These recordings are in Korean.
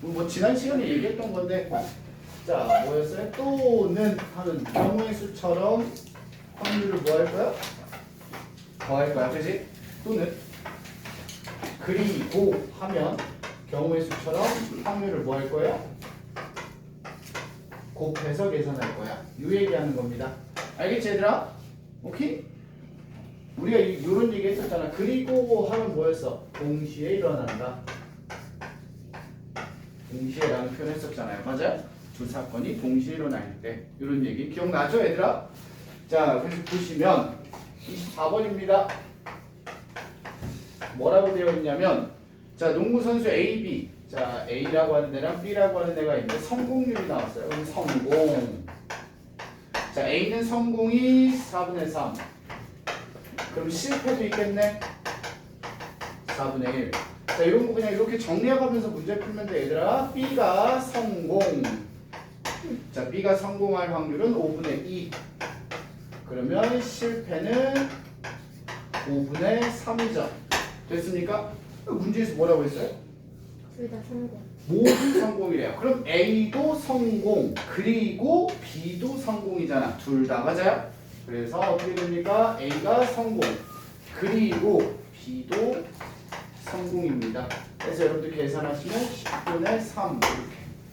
뭐 지난 시간에 얘기했던 건데 자 뭐였어요? 또는 하는 경우의 수처럼 확률을 뭐 할 거야? 더할 거야 그지? 또는 그리고 하면 경우의 수처럼 확률을 뭐 할 거야? 곱해서 계산할 거야 이 얘기하는 겁니다 알겠지 얘들아? 오케이? 우리가 이- 이런 얘기 했었잖아 그리고 하면 뭐였어? 동시에 일어난다 동시에라는 표현 했었잖아요. 맞아요? 두 사건이 동시에 일어날 때 이런 얘기 기억나죠, 얘들아? 자, 그래서 보시면 24번입니다. 뭐라고 되어 있냐면 자, 농구 선수 A, B. 자, A라고 하는 애랑 B라고 하는 애가 있는데 성공률이 나왔어요. 그럼 성공. 자, A는 성공이 4분의 3. 그럼 실패도 있겠네. 4분의 1. 자, 이런 거 그냥 이렇게 정리해가면서 문제 풀면 돼, 얘들아. B가 성공. 자, B가 성공할 확률은 5분의 2. 그러면 실패는 5분의 3이죠. 됐습니까? 문제에서 뭐라고 했어요? 둘 다 성공. 모두 성공이래요. 그럼 A도 성공, 그리고 B도 성공이잖아. 둘 다 맞아요? 그래서 어떻게 됩니까? A가 성공, 그리고 B도 성공입니다. 그래서 여러분들 계산하시면 10분의 3 이렇게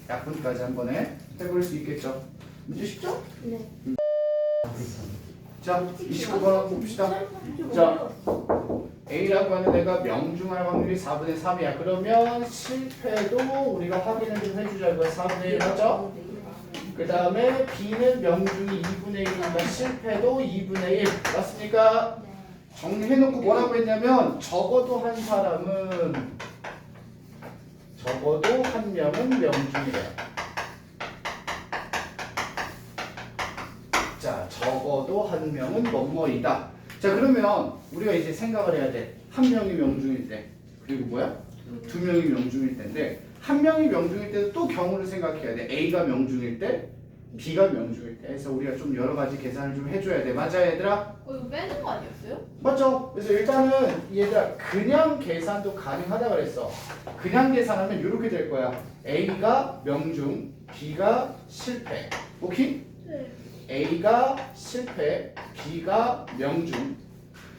약분까지 한 번에 해볼 수 있겠죠. 문제 쉽죠? 네. 자, 29번 봅시다. 자, A라고 하는 애가 명중할 확률이 4분의 3이야. 그러면 실패도 우리가 확인을 좀 해주자고요. 4분의 1 맞죠? 그 다음에 B는 명중이 2분의 1이니까 실패도 2분의 1 맞습니까? 네. 정리해놓고 뭐라고 했냐면 적어도 한 사람은 적어도 한 명은 명중이래요. 자, 적어도 한 명은 뭐뭐이다. 자, 그러면 우리가 이제 생각을 해야 돼. 한 명이 명중일 때 그리고 뭐야? 두 명이 명중일 때인데 한 명이 명중일 때도 또 경우를 생각해야 돼. A가 명중일 때, B가 명중일 때. 그래서 우리가 좀 여러 가지 계산을 좀 해줘야 돼. 맞아요, 얘들아? 어 이거 빼는 거 아니었어요? 맞죠? 그래서 일단은 얘들아 그냥 계산도 가능하다 그랬어. 그냥 계산하면 이렇게 될 거야. A가 명중, B가 실패. 오케이? 네. A가 실패, B가 명중.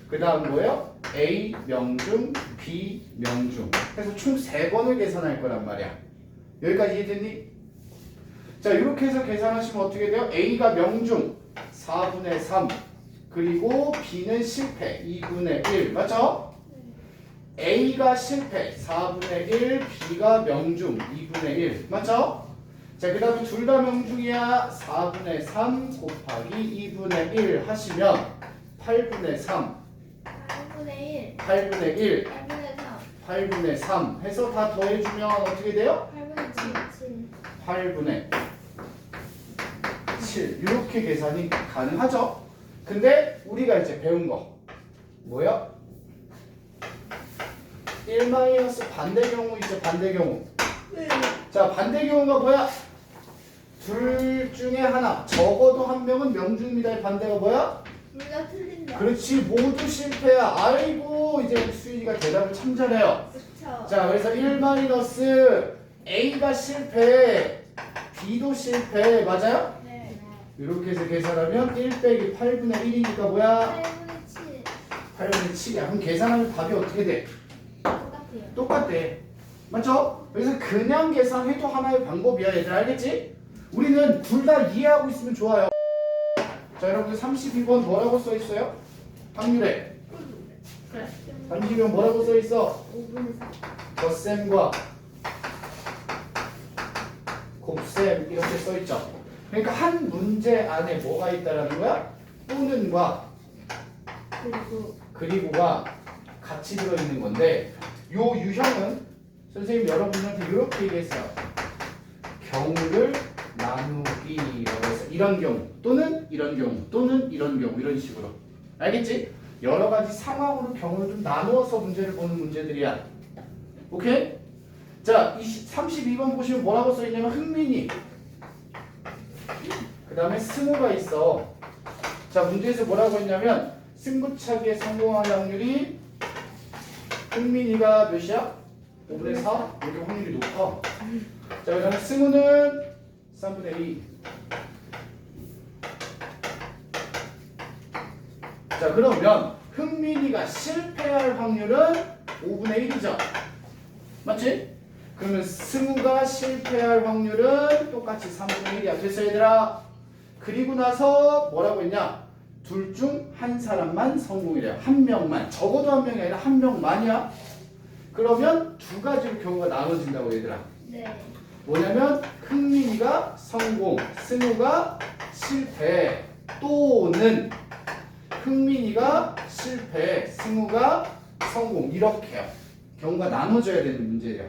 그 다음 뭐예요? A 명중, B 명중. 그래서 총 세 번을 계산할 거란 말이야. 여기까지 이해됐니? 자, 이렇게 해서 계산하시면 어떻게 돼요? A가 명중 4분의 3. 그리고 B는 실패 2분의 1. 맞죠? A가 실패 4분의 1, B가 명중 2분의 1. 맞죠? 자, 그 다음에 둘 다 명중이야. 4분의 3 곱하기 2분의 1 하시면 8분의 3, 8분의 1. 8분의 1, 8분의 3. 8분의 3 해서 다 더해주면 어떻게 돼요? 8분의 7. 8분의 7 이렇게 계산이 가능하죠? 근데 우리가 이제 배운 거 뭐야? 1 마이너스 반대 경우 있죠 반대 경우 네. 자 반대 경우가 뭐야? 둘 중에 하나 적어도 한 명은 명중입니다의 반대가 뭐야? 둘다 틀린다. 그렇지 모두 실패야 아이고 이제 수인이가 대답을 참 잘해요 그쵸. 자 그래서 1 마이너스 A가 실패 B도 실패 맞아요? 네. 이렇게 해서 계산하면 1 빼기 8분의 1이니까 뭐야? 8분의 7. 8분의 7이야 그럼 계산하면 답이 어떻게 돼? 똑같아요. 똑같대 맞죠? 그래서 그냥 계산해도 하나의 방법이야 얘들 알겠지? 우리는 둘 다 이해하고 있으면 좋아요 자 여러분들 32번 뭐라고 써 있어요? 확률에 그래 32번 뭐라고 써 있어? 5분의 4. 덧셈과 곱셈 이렇게 써 있죠. 그러니까 한 문제 안에 뭐가 있다라는 거야? 또는과 그리고 그리고가 같이 들어있는 건데 요 유형은 선생님 여러분들한테 이렇게 얘기했어요. 경우를 나누기라고 해서 이런 경우 또는 이런 경우 또는 이런 경우 이런 식으로 알겠지? 여러 가지 상황으로 경우를 좀 나누어서 문제를 보는 문제들이야. 오케이? 자, 20, 32번 보시면 뭐라고 써있냐면 흥민이 그 다음에 승우가 있어 자 문제에서 뭐라고 했냐면 승부차기에 성공할 확률이 흥민이가 몇이야? 5분의 4 이렇게 확률이 높아. 자 그 다음에 승우는 3분의 2. 자 그러면 흥민이가 실패할 확률은 5분의 1이죠. 맞지? 그러면 승우가 실패할 확률은 똑같이 3분의 1이야. 됐어 얘들아? 그리고 나서 뭐라고 했냐? 둘 중 한 사람만 성공이래요. 한 명만. 적어도 한 명이 아니라 한 명만이야. 그러면 두 가지로 경우가 나눠진다고 얘들아. 네. 뭐냐면 흥민이가 성공, 승우가 실패 또는 흥민이가 실패, 승우가 성공 이렇게요. 경우가 나눠져야 되는 문제예요.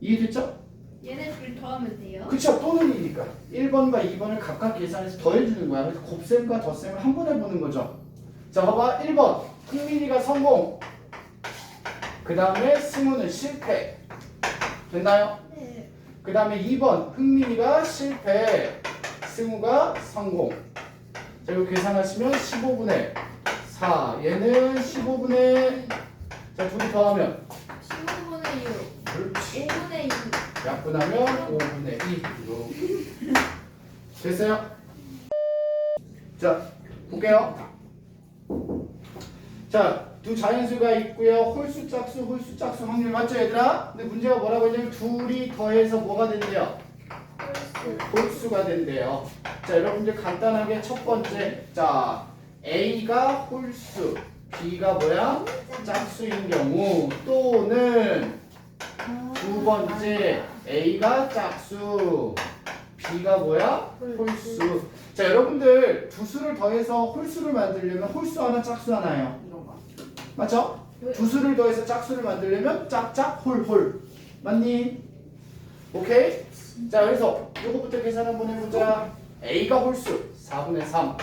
이해됐죠? 얘네 둘 더하면 돼요? 그쵸 또는 이니까 1번과 2번을 각각 계산해서 더해주는 거야. 그래서 곱셈과 덧셈을 한 번에 보는 거죠. 자 봐봐 1번 흥민이가 성공 그 다음에 승우는 실패 됐나요? 네. 그 다음에 2번 흥민이가 실패 승우가 성공 자 이거 계산하시면 15분의 4 얘는 15분의 자 둘이 더하면 15분의 6 그렇지 5분의 2 약분하면 5분의 2 됐어요? 자 볼게요 자두 자연수가 있고요 홀수 짝수 홀수 짝수 확률 맞죠 얘들아? 근데 문제가 뭐라고 했냐면 둘이 더해서 뭐가 된대요? 홀수. 홀수가 된대요 자 여러분들 간단하게 첫 번째 자 A가 홀수 B가 뭐야? 짝수인 경우 또는 두 번째 A가 짝수 B가 뭐야? 홀수 자 여러분들 두 수를 더해서 홀수를 만들려면 홀수 하나 짝수 하나예요 맞죠? 두 수를 더해서 짝수를 만들려면 짝짝 홀홀 맞니? 오케이? 자 그래서 이거부터 계산 한번 해보자 A가 홀수 4분의 3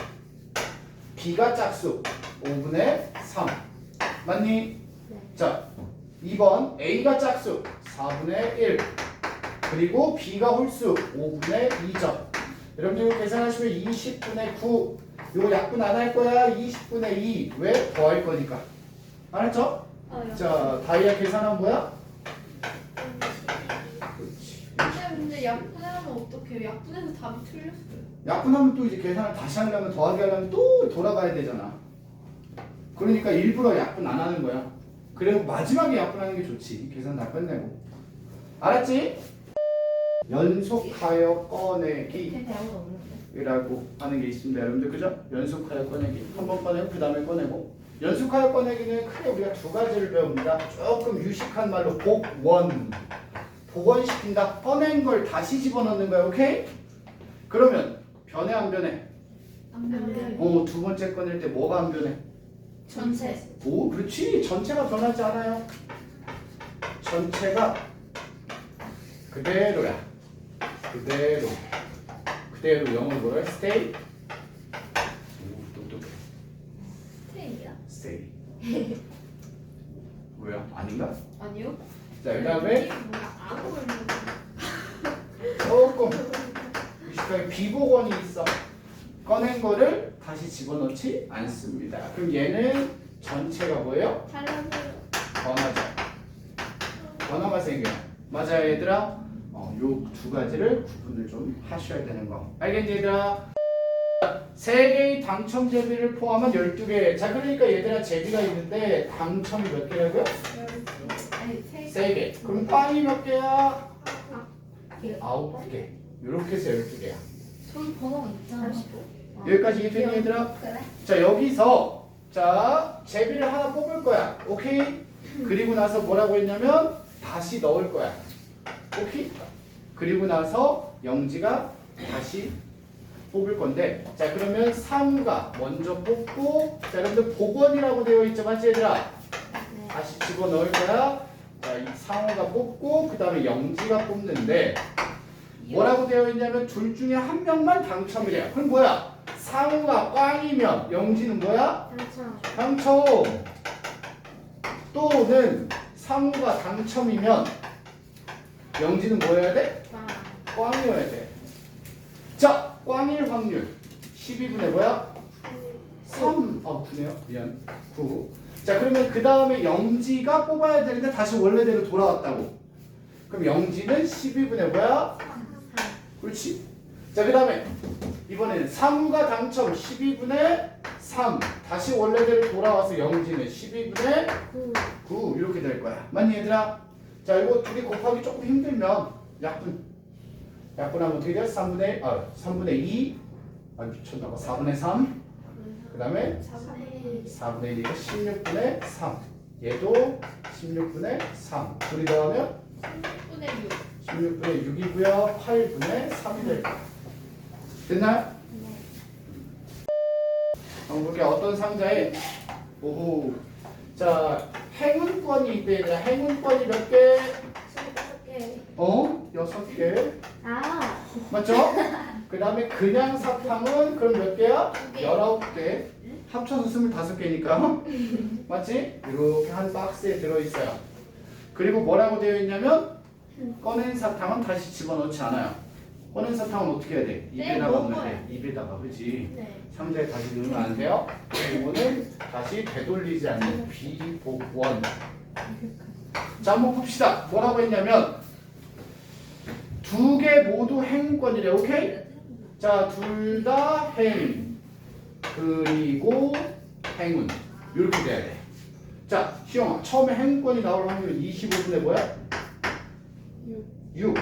B가 짝수 5분의 3 맞니? 자 2번 A가 짝수 4분의 1 그리고 B가 홀수 5분의 2죠 여러분들 이거 계산하시면 20분의 9 이거 약분 안 할 거야 20분의 2 왜? 더 할 거니까 알았죠? 어, 여기. 자 다이아 계산한 뭐야? 근데 근데 약분하면 어떡해요? 약분해서 답이 틀렸어요 약분하면 또 이제 계산을 다시 하려면 더하기 하려면 또 돌아가야 되잖아. 그러니까 일부러 약분 안 하는 거야. 그리고 마지막에 약분하는 게 좋지. 계산 다 끝내고. 알았지? 연속하여 꺼내기라고 없는데. 하는 게 있습니다. 여러분들 그죠? 연속하여 꺼내기. 한 번 꺼내고 그 다음에 꺼내고. 연속하여 꺼내기는 크게 우리가 두 가지를 배웁니다. 조금 유식한 말로 복원. 복원시킨다. 꺼낸 걸 다시 집어넣는 거야. 오케이? 그러면 변해 안 변해? 안 어, 두 번째 꺼낼 때 뭐가 안 변해? 전체. 오, 그렇지. 전체가 변하지 않아요. 전체가 그대로야. 그대로. 그대로 영어로 뭐라 해? stay? 오, 똑똑해. 트레이야. stay. 뭐야? 아닌가? 아니요? 자, 그 다음에 아무 조금 유식하게 비복원이 있어. 꺼낸 거를 다시 집어넣지 않습니다. 그럼 얘는 전체가 뭐예요? 달라서요. 번화죠. 번화가 생겨요. 맞아요, 얘들아? 어, 요 두 가지를 구분을 좀 하셔야 되는 거. 알겠지, 얘들아? 세 개의 당첨 제비를 포함한 12개. 자, 그러니까 얘들아 제비가 있는데 당첨이 몇 개라고요? 아니 세세 개. 그럼 빵이 몇 개야? 개. 아홉 개. 이렇게 해서 12개야. 저기 번호가 있잖아. 여기까지 이해되니, 얘들아? 그래? 자 여기서 자 제비를 하나 뽑을 거야 오케이 그리고 나서 뭐라고 했냐면 다시 넣을 거야 오케이 그리고 나서 영지가 다시 뽑을 건데 자 그러면 상우가 먼저 뽑고 자 여러분들 복원이라고 되어 있죠 맞지 얘들아 네. 다시 집어넣을 거야 자이 상우가 뽑고 그 다음에 영지가 뽑는데 뭐라고 되어 있냐면 둘 중에 한 명만 당첨이래요 그럼 뭐야 상우가 꽝이면 영지는 뭐야? 당첨. 당첨 또는 상우가 당첨이면 영지는 뭐여야 돼? 빵. 꽝이어야 돼. 자, 꽝일 확률 12분의 뭐야? 3. 아, 9네요. 미안. 9. 자 그러면 그 다음에 영지가 뽑아야 되는데 다시 원래대로 돌아왔다고. 그럼 영지는 12분의 뭐야? 그렇지. 자 그 다음에 이번에는 3가 당첨 12분의 3 다시 원래대로 돌아와서 영지는 12분의 9 이렇게 될 거야. 맞니 얘들아? 자 이거 두개 곱하기 조금 힘들면 약분. 약분하면 어떻게 돼요? 3분의 아 3분의 2 아 미쳤나봐. 4분의 3 그 다음에 4분의 1이니까 16분의 3 얘도 16분의 3 둘이 더하면 10분의 6. 16분의 6이고요. 8분의 3이 될 거야 됐나요? 한번 볼게요 어떤 상자에? 오호. 자 행운권이 있대 얘들아. 행운권이 몇 개? 어? 여섯 개 아, 맞죠? 그 다음에 그냥 사탕은 그럼 몇 개야? 두 개. 열아홉 개 합쳐서 스물다섯 개니까 맞지? 이렇게 한 박스에 들어있어요 그리고 뭐라고 되어 있냐면 꺼낸 사탕은 다시 집어넣지 않아요 꺼낸 사탕은 어떻게 해야 돼? 입에다가 먹어요. 넣으면 돼 입에다가 그지? 네. 상자에 다시 넣으면 안 돼요 이거는 다시 되돌리지 않는 비복원 자 한번 봅시다 뭐라고 했냐면 두 개 모두 행운권이래 오케이? 자 둘 다 행 그리고 행운 이렇게 돼야 돼 자 시영아 처음에 행운권이 나올 확률은 25분의 뭐야? 6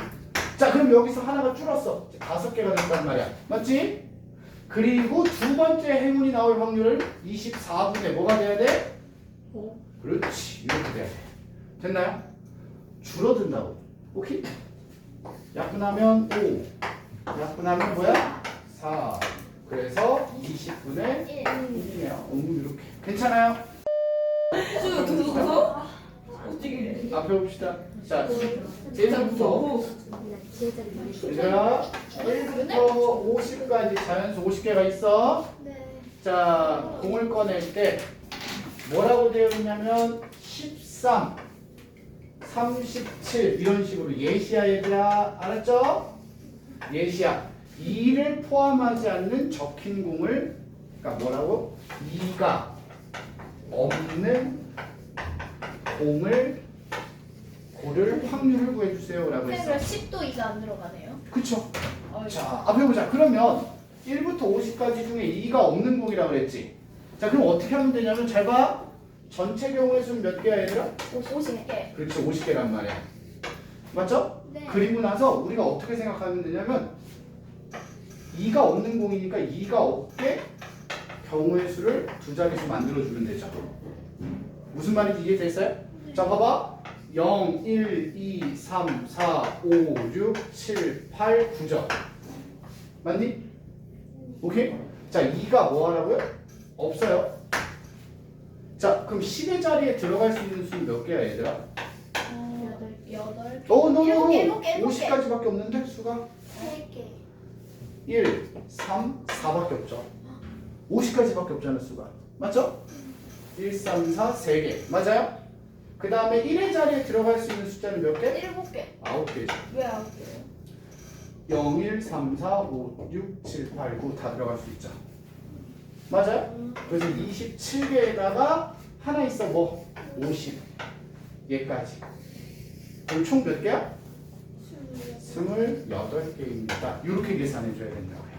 자 그럼 여기서 하나가 줄었어 다섯 개가 됐단 말이야 맞지? 그리고 두 번째 행운이 나올 확률은 24분의 뭐가 돼야 돼? 오. 그렇지 이렇게 돼야 돼 됐나요? 줄어든다고 오케이? 약분하면 5 약분하면 뭐야? 4 그래서 20분의 1. 1이네요 음, 이렇게 괜찮아요? 저 계속 웃 어? 어떻게 앞에 봅시다 자 기회자리 얘들아 1부터 50까지 자연수 50개가 있어 네. 자, 공을 꺼낼 때 뭐라고 되어 있냐면 13, 37 이런 식으로 예시야 얘들아 알았죠? 예시야 2를 포함하지 않는 적힌 공을 그러니까 뭐라고? 2가 없는 공을 고를 확률을 구해주세요 라고 그럼 했어 10도 2가 안 들어가네요. 그쵸? 어, 자, 앞에 보자. 그러면 1부터 50까지 중에 2가 없는 공이라고 그랬지. 자, 그럼 어떻게 하면 되냐면 잘 봐. 전체 경우의 수는 몇 개야, 얘들아? 50개. 그렇지, 50개란 말이야. 맞죠? 네. 그리고 나서 우리가 어떻게 생각하면 되냐면 2가 없는 공이니까 2가 없게 경우의 수를 두 자릿수 만들어주면 되죠. 무슨 말인지 이해됐어요? 자, 봐봐. 0, 1, 2, 3, 4, 5, 6, 7, 8, 9죠. 맞니? 오케이? 자, 2가 뭐 하라고요? 없어요. 자, 그럼 10의 자리에 들어갈 수 있는 수는 몇 개야, 얘들아? 어, 8. 어, 노, 노, 일곱 개, 개, 일곱 개. 50까지밖에 없는데 수가 3개. 1, 3, 4밖에 없죠. 50까지밖에 없잖아, 수가. 맞죠? 1, 3, 4, 3개. 맞아요? 그 다음에 1의 자리에 들어갈 수 있는 숫자는 몇 개? 7개. 9개죠. 왜 9개요? 0, 1, 3, 4, 5, 6, 7, 8, 9 다 들어갈 수 있죠. 맞아요? 그래서 27개에다가 하나 있어 뭐? 50. 얘까지. 그럼 총 몇 개야? 28개입니다. 이렇게 계산해 줘야 된다고요.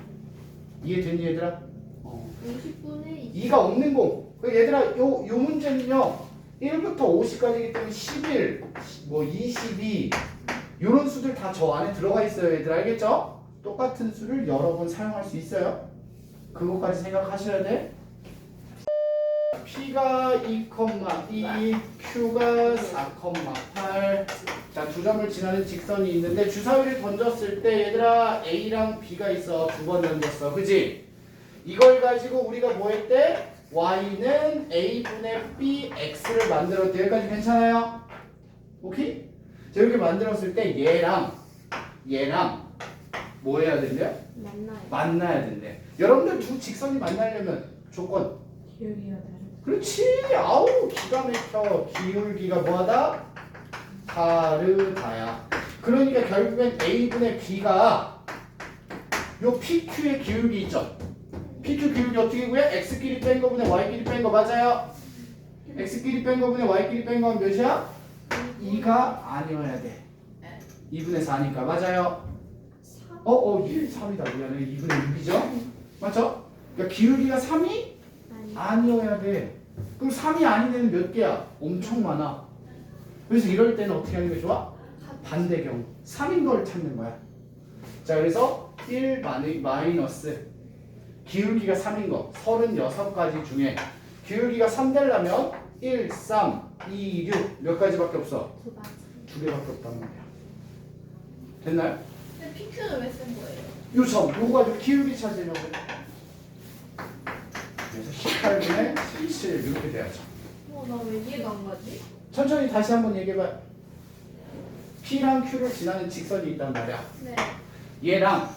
이해됐니 얘들아? 어. 50분의 2가 없는 공. 그 얘들아 요, 요 문제는요. 1부터 50까지이기 때문에 11, 뭐 22, 요런 수들 다 저 안에 들어가 있어요. 얘들 알겠죠? 똑같은 수를 여러 번 사용할 수 있어요. 그것까지 생각하셔야 돼. P가 2,2, Q가 4,8. 자, 두 점을 지나는 직선이 있는데 주사위를 던졌을 때 얘들아 A랑 B가 있어. 두 번 던졌어. 그지? 이걸 가지고 우리가 뭐 했대? Y는 a분의 bx를 만들었대. 여기까지 괜찮아요? 오케이? 자, 이렇게 만들었을 때 얘랑 얘랑 뭐 해야 된대요? 만나요. 만나야 된대. 여러분들 두 직선이 만나려면 조건 기억이야 나를 그렇지. 아우 기가 막혀. 기울기가 뭐하다? 다르다야. 그러니까 결국엔 a분의 b가 요 pq의 기울기 있죠. Pq 기울기 어떻게 구해? x끼리 뺀 거분의 y끼리 뺀 거 맞아요? x끼리 뺀 거분에 y끼리 뺀건 몇이야? 2가 아니어야 돼. 2분의 4니까 맞아요. 어, 어, 1, 3이다. 미안해. 2분의 6이죠? 맞죠? 그러니까 기울기가 3이 아니. 아니어야 돼. 그럼 3이 아닌 애는 몇 개야? 엄청 많아. 그래서 이럴 때는 어떻게 하는 게 좋아? 반대 경우. 3인 걸 찾는 거야. 자, 그래서 1 마이- 마이너스 기울기가 3인 거 36가지 중에 기울기가 3 되려면 1, 3, 2, 6 몇 가지밖에 없어? 두 가지. 두 개밖에 없단 말이야. 됐나요? 근데 PQ는 왜 쓴 거예요? 요점 요거 가지고 기울기 찾으려고 그래서 18분의 17 이렇게 돼야죠. 어, 나 왜 이해가 안 가지? 천천히 다시 한번 얘기해봐요. P랑 Q를 지나는 직선이 있단 말이야. 네. 얘랑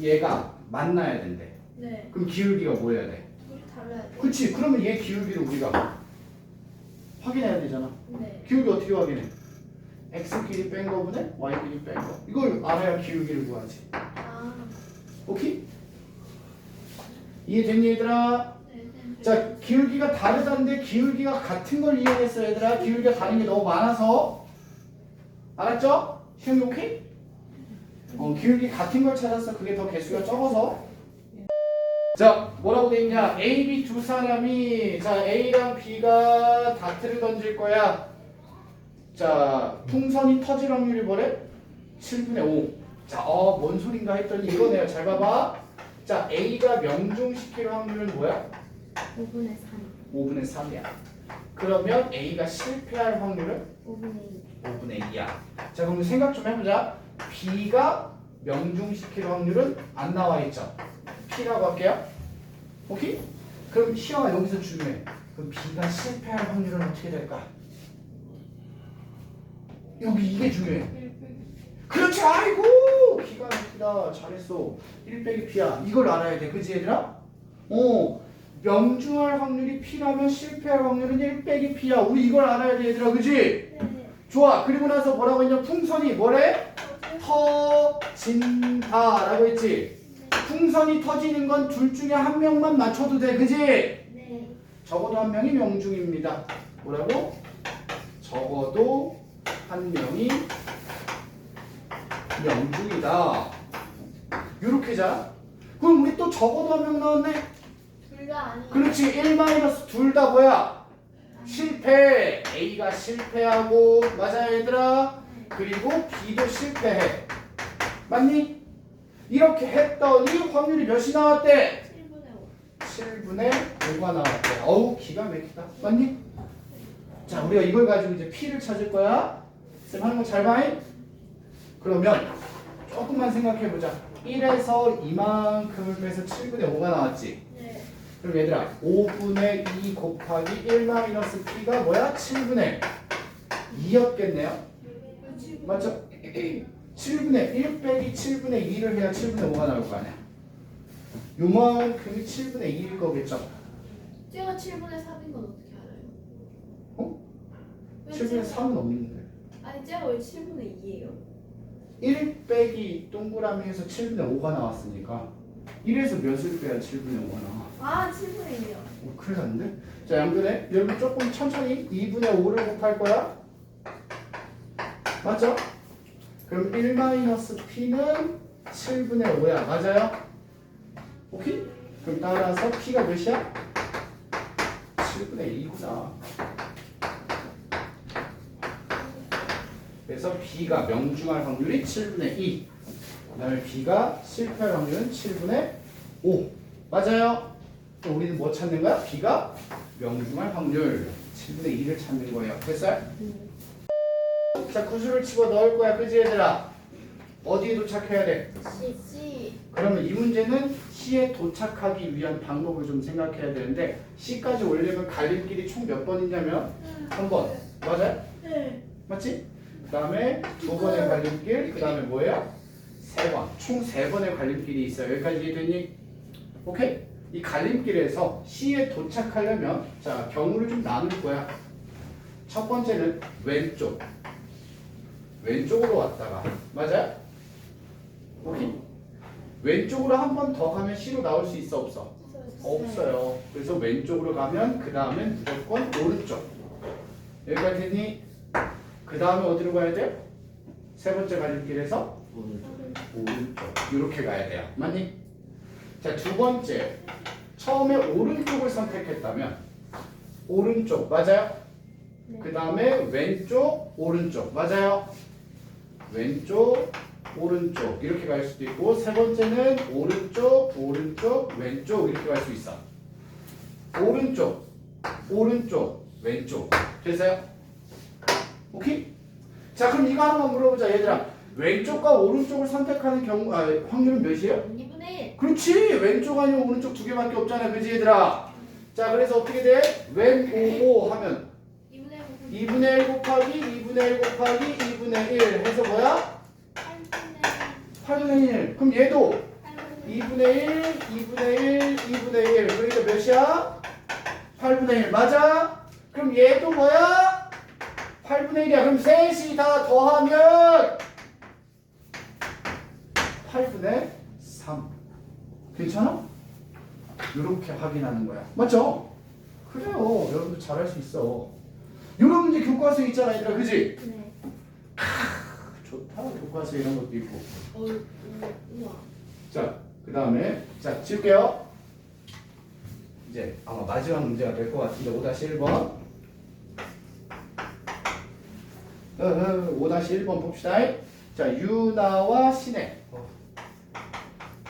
얘가 만나야 된대. 네. 그럼 기울기가 뭐 해야 돼? 둘이 달라야 돼. 그치? 그러면 얘 기울기를 우리가 확인해야 되잖아. 네. 기울기 어떻게 확인해? x끼리 뺀 거분에 y끼리 뺀 거. 이걸 알아야 기울기를 구하지. 아. 오케이? 이해됐니 얘들아? 네. 네. 자 기울기가 다르다는데 기울기가 같은 걸 이용했어 얘들아 기울기가 다른 게 너무 많아서 알았죠? 시험이 오케이? 어 기울기 같은 걸 찾았어 그게 더 개수가 적어서 자 뭐라고 돼 있냐 A, B 두 사람이 자 A랑 B가 다트를 던질 거야 자 풍선이 터질 확률이 뭐래? 7분의 5 자 어 뭔 소린가 했더니 이거네요 잘 봐봐 자 A가 명중시킬 확률은 뭐야? 5분의 3. 5분의 3이야. 그러면 A가 실패할 확률은 5분의 2. 5분의 2야. 자, 그럼 생각 좀 해보자. B가 명중시킬 확률은 안 나와 있죠. P라고 할게요. 오케이? 그럼 시험아 여기서 중요해. 그럼 B가 실패할 확률은 어떻게 될까? 여기 이게 중요해. 그렇지, 아이고! 기가 막히다. 잘했어. 1 빼기 P야. 이걸 알아야 돼. 그지, 얘들아? 어, 명중할 확률이 P라면 실패할 확률은 1 빼기 P야. 우리 이걸 알아야 돼, 얘들아. 그지? 네. 좋아. 그리고 나서 뭐라고 했냐? 풍선이 뭐래? 터진다라고 했지. 풍선이 터지는 건 둘 중에 한 명만 맞춰도 돼. 그지? 네. 적어도 한 명이 명중입니다. 뭐라고? 적어도 한 명이 명중이다. 요렇게 자. 그럼 우리 또 적어도 한 명 나왔네? 둘 다 아니. 그렇지 1 마이너스 둘 다 뭐야? 실패 A가 실패하고 맞아요 얘들아 그리고 B도 실패해 맞니? 이렇게 했더니 확률이 몇이 나왔대? 7분의 5. 7분의 5가 나왔대 어우 기가 막히다 맞니? 자 우리가 이걸 가지고 이제 P를 찾을 거야 쌤 하는 거 잘 봐잉? 그러면 조금만 생각해보자 1에서 이만큼을 빼서 7분의 5가 나왔지 네. 그럼 얘들아 5분의 2 곱하기 1 마이너스 p가 뭐야? 7분의 2였겠네요 맞죠? 7분의 1 빼기 7분의 2를 해야 7분의 5가 나올 거 아니야 요만큼이 7분의 2일 거겠죠 쟤가 7분의 3인 건 어떻게 알아요? 어? 왜 7분의 쟤가- 3은 없는데 아니 쟤가 왜 7분의 2예요? 1 빼기 동그라미에서 7분의 5가 나왔으니까 1에서 몇을 빼야 7분의 5가 나와 아 7분의 2요. 오, 큰일 났는데? 자, 양변에 여러분 조금 천천히 2분의 5를 곱할 거야. 맞죠? 그럼 1-p는 7분의 5야. 맞아요? 오케이? 그럼 따라서 p가 몇이야? 7분의 2구나. 그래서 b가 명중할 확률이 7분의 2. 그 다음에 b가 실패할 확률은 7분의 5. 맞아요? 그럼 우리는 뭐 찾는 거야? b가 명중할 확률 7분의 2를 찾는 거예요. 됐어요? 자, 구슬을 집어 넣을 거야. 그지 얘들아? 어디에 도착해야 돼? C. C. 그러면 이 문제는 C에 도착하기 위한 방법을 좀 생각해야 되는데 C까지 올려면 갈림길이 총 몇 번이냐면 한 번. 맞아요? 네. 맞지? 그 다음에 두 번의 갈림길, 그 다음에 뭐예요? 세 번. 총 세 번의 갈림길이 있어요. 여기까지 이해되니? 오케이? 이 갈림길에서 C에 도착하려면 자 경우를 좀 나눌 거야. 첫 번째는 왼쪽. 왼쪽으로 왔다가 맞아요? 오케이? 왼쪽으로 한 번 더 가면 C로 나올 수 있어 없어? 없어요. 그래서 왼쪽으로 가면 그 다음엔 무조건 오른쪽. 여기까지 됐니? 그 다음에 어디로 가야 돼요? 세 번째 갈림길에서 오른쪽. 이렇게 가야 돼요. 맞니? 자, 두 번째. 처음에 오른쪽을 선택했다면 오른쪽 맞아요? 네. 그 다음에 왼쪽, 오른쪽 맞아요? 왼쪽, 오른쪽 이렇게 갈 수도 있고 세 번째는 오른쪽, 오른쪽, 왼쪽 이렇게 갈 수 있어. 오른쪽, 오른쪽, 왼쪽 됐어요? 오케이? 자 그럼 이거 하나만 물어보자 얘들아 왼쪽과 오른쪽을 선택하는 경우 아, 확률은 몇이에요? 2분의 1. 그렇지 왼쪽 아니면 오른쪽 두 개밖에 없잖아 그지 얘들아 자 그래서 어떻게 돼? 왼 오오 하면 2분의 2분의 1 곱하기 2분의 1 곱하기 2분의 1 해서 뭐야? 8분의 8분의 1 그럼 얘도 8분의 2분의 1 2분의 1 2분의 1 그러니까 몇이야? 8분의 1 맞아? 그럼 얘도 뭐야? 8분의 1이야 그럼 셋이 다 더하면 8분의 3 괜찮아? 이렇게 확인하는 거야 맞죠? 그래요 여러분들 잘할 수 있어 이런 문제 교과서에 있잖아 얘들아 그지? 네. 좋다 교과서에 이런 것도 있고 어, 우- 우와. 자, 그 다음에 자 칠게요. 이제 아마 마지막 문제가 될 것 같은데 5-1번. 어허, 5-1번 봅시다. 자, 유나와. 어.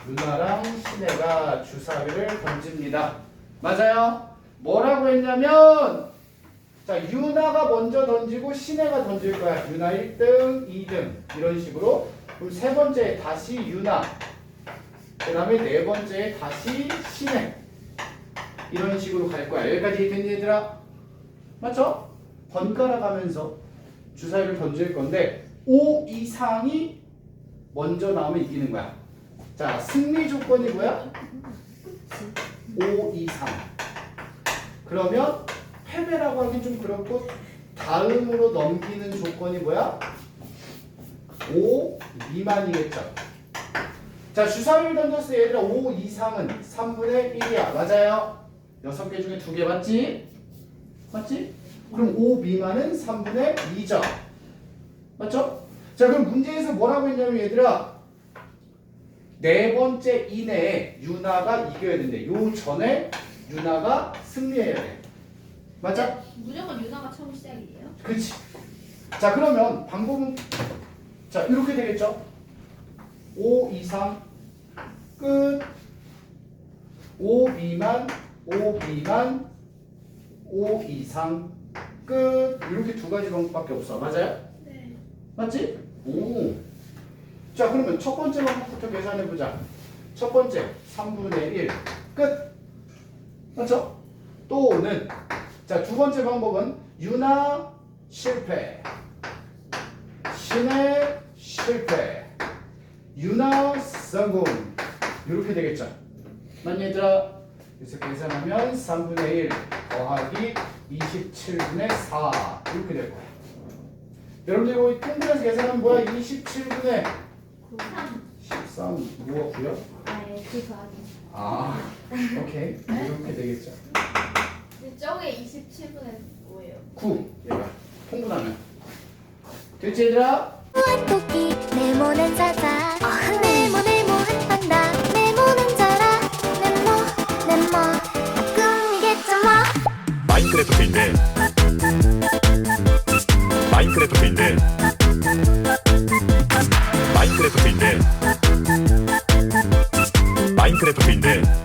유나랑 신혜가 주사위를 던집니다. 맞아요? 뭐라고 했냐면 자, 유나가 먼저 던지고 신혜가 던질 거야. 유나 1등, 2등 이런 식으로. 그럼 세 번째 다시 유나. 그 다음에 네 번째에 다시 신행 이런 식으로 갈 거야 여기까지 됐니 얘들아? 맞죠? 번갈아 가면서 주사위를 던질 건데 5 이상이 먼저 나오면 이기는 거야 자 승리 조건이 뭐야? 5 이상 그러면 패배라고 하긴 좀 그렇고 다음으로 넘기는 조건이 뭐야? 5 미만이겠죠 자, 주사위를 던졌을 때 얘들아 5 이상은 3분의 1이야. 맞아요? 6개 중에 2개 맞지? 맞지? 그럼 5 미만은 3분의 2죠. 맞죠? 자, 그럼 문제에서 뭐라고 했냐면 얘들아 네 번째 이내에 유나가 이겨야 된대. 요 전에 유나가 승리해야 돼. 맞아? 무조건 유나가 처음 시작이에요? 그렇지. 자, 그러면 방법은 자, 이렇게 되겠죠? 5 이상 끝. 5 미만, 5 미만, 5 이상 끝. 이렇게 두 가지 방법밖에 없어. 맞아요? 네. 맞지? 오. 자, 그러면 첫 번째 방법부터 계산해 보자. 첫 번째 3분의 1 끝. 맞죠? 또는 자, 두 번째 방법은 유나 실패. 신의 실패. 유나 성공. 이렇게 되겠죠. 만 얘들아. 그래서 계산하면 3분의 1 더하기 27분의 4 이렇게 될 거야. 여러분들 이거 통분해서 계산하면 뭐야? 27분의 13 무엇고요? 아예 그 더하기. 아, 오케이. 이렇게 되겠죠. 저게 27분의 뭐예요? 9 얘가 통분하면. 됐지 얘들아? 토끼 네모는 자자. 네모 네모한단다. 네모는 자라. 네모 네모 꿈이겠죠 뭐. 마인크래프트인데 마인크래프트인데 마인크래프트인데 마인크래프트인데